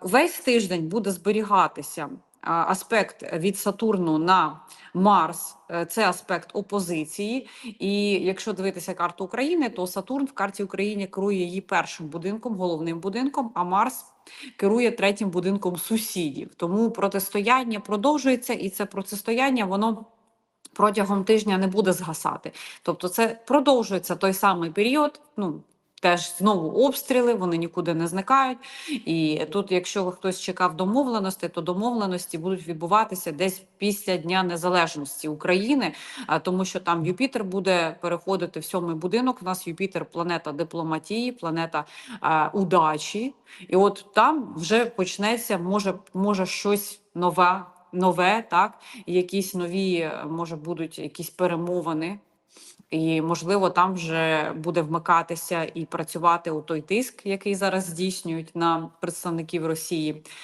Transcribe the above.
Весь тиждень буде зберігатися аспект від Сатурну на Марс. Е, Це аспект опозиції. І якщо дивитися карту України, то Сатурн в карті України керує її першим будинком, головним будинком, а Марс керує третім будинком сусідів. Тому протистояння продовжується, і це протистояння воно. Протягом тижня не буде згасати. Тобто, це продовжується той самий період. Ну теж знову обстріли, вони нікуди не зникають. І тут, якщо хтось чекав домовленості, то домовленості будуть відбуватися десь після Дня Незалежності України, тому що там Юпітер буде переходити в сьомий будинок. У нас Юпітер планета дипломатії, планета а, удачі. І от там вже почнеться, може, може щось нове, нове, так, якісь нові, е, може, будуть якісь перемовини. І можливо, там вже буде вмикатися і працювати у той тиск, який зараз здійснюють на представників Росії.